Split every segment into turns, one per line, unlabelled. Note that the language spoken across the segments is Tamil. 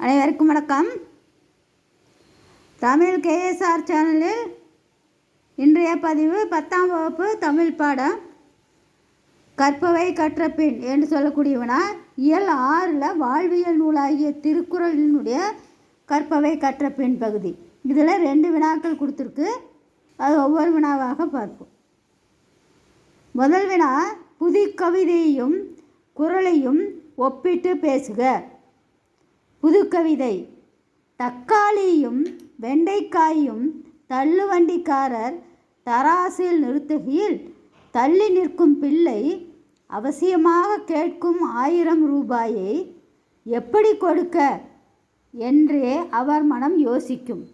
அனைவருக்கும் வணக்கம். தமிழ் கேஎஸ்ஆர் சேனலில் இன்றைய பதிவு பத்தாம் வகுப்பு தமிழ் பாடம். கற்பவை கற்ற பின் என்று சொல்லக்கூடியவனா இயல் ஆறில் வாழ்வியல் நூலாகிய திருக்குறளினுடைய கற்பவை கற்ற பின் பகுதி. இதில் ரெண்டு வினாக்கள் கொடுத்துருக்கு. அது ஒவ்வொரு வினாவாக பார்ப்போம். முதல் வினா புது கவிதையையும் குரலையும் ஒப்பிட்டு பேசுக. புதுக்கவிதை. தக்காளியும் வெண்டைக்காயும் தள்ளுவண்டிக்காரர் தராசில் நிறுத்துகையில் தள்ளி நிற்கும் பிள்ளை அவசியமாக கேட்கும் ஆயிரம் ரூபாயை எப்படி கொடுக்க? என்றே அவர் மனம் யோசிக்கும்.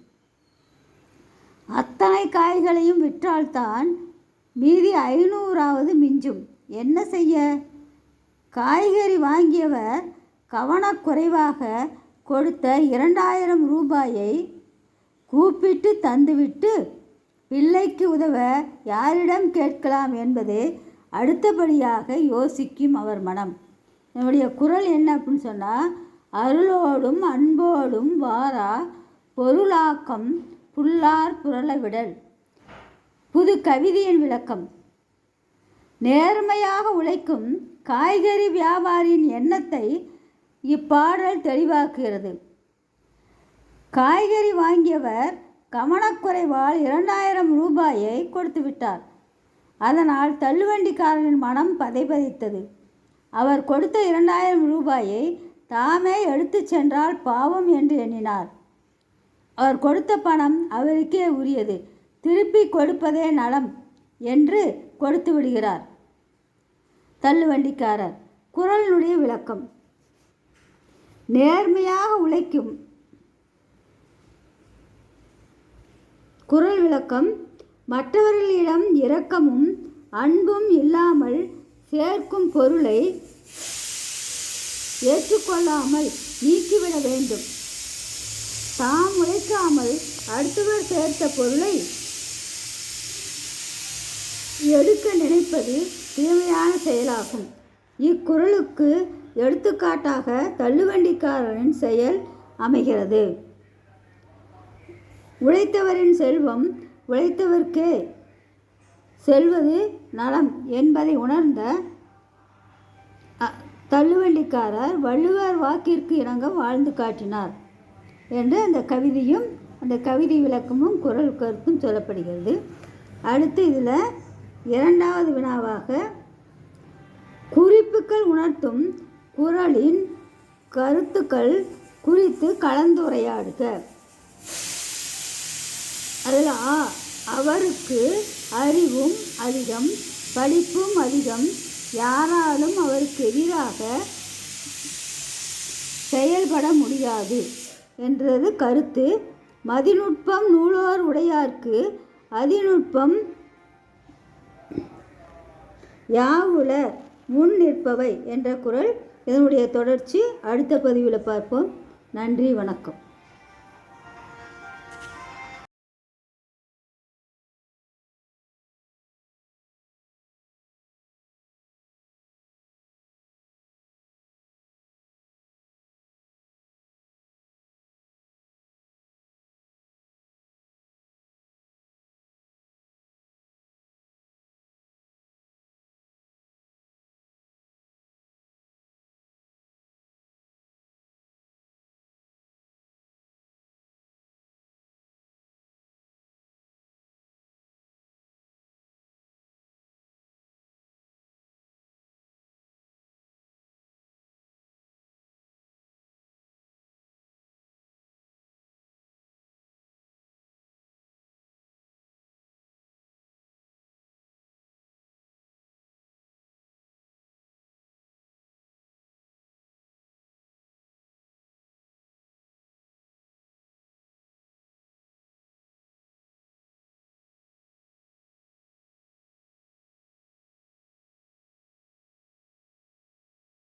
அத்தனை காய்களையும் விற்றால்தான் மீதி ஐநூறாவது மிஞ்சும். என்ன செய்ய? காய்கறி வாங்கியவர் கவனக்குறைவாக கொடுத்த இரண்டாயிரம் ரூபாயை கூப்பிட்டு தந்துவிட்டு பிள்ளைக்கு உதவ யாரிடம் கேட்கலாம் என்பது அடுத்தபடியாக யோசிக்கும் அவர் மனம். என்னுடைய குரல் என்ன அப்படின்னு சொன்னால் அருளோடும் அன்போடும் வாரா பொருளாக்கம் புல்லார் புரளவிடல் புது கவிதையின் விளக்கம். நேர்மையாக உழைக்கும் காய்கறி வியாபாரியின் எண்ணத்தை இப்பாடல் தெளிவாக்குகிறது. காய்கறி வாங்கியவர் கவனக்குறைவால் இரண்டாயிரம் ரூபாயை கொடுத்து விட்டார் அதனால் தள்ளுவண்டிக்காரனின் மனம் பதைபதைத்தது. அவர் கொடுத்த இரண்டாயிரம் ரூபாயை தாமே எடுத்துச் சென்றால் பாவம் என்று எண்ணினார். அவர் கொடுத்த பணம் அவருக்கே உரியது. திருப்பி கொடுப்பதே நலம் என்று கொடுத்து விடுகிறார். தள்ளுவண்டிக்காரர் குரலினுடைய விளக்கம். நேர்மையாக உழைக்கும். குரல் விளக்கம் மற்றவர்களிடம் இரக்கமும் அன்பும் இல்லாமல் சேர்க்கும் பொருளை ஏற்றுக்கொள்ளாமல் நீக்கிவிட வேண்டும். தாம் உழைக்காமல் அடுத்தவர் சேர்த்த பொருளை எடுக்க நினைப்பது தீமையான செயலாகும். இக்குறளுக்கு எடுத்துக்காட்டாக தள்ளுவண்டிக்காரரின் செயல் அமைகிறது. உழைத்தவரின் செல்வம் உழைத்தவர்க்கே செல்வது நலம் என்பதை உணர்ந்த தள்ளுவண்டிக்காரர் வள்ளுவர் வாக்கிற்கு இணங்க வாழ்ந்து காட்டினார் என்று அந்த கவிதையும் அந்த கவிதை விளக்கமும் குரல் கருத்தும் சொல்லப்படுகிறது. அடுத்து இதில் இரண்டாவது வினாவாக குறிப்புகள் உணர்த்தும் குரலின் கருத்துக்கள் குறித்து கலந்துரையாடுக. அதில் ஆ அவருக்கு அறிவும் அதிகம் படிப்பும் அதிகம். யாராலும் அவருக்கு எதிராக செயல்பட முடியாது என்றது கருத்து. மதிநுட்பம் நூலோர் உடையார்க்கு அதிநுட்பம் யாவுல முன் நிற்பவை என்ற குரல் இதனுடைய தொடர்ச்சி அடுத்த பதிவில் பார்ப்போம். நன்றி வணக்கம்.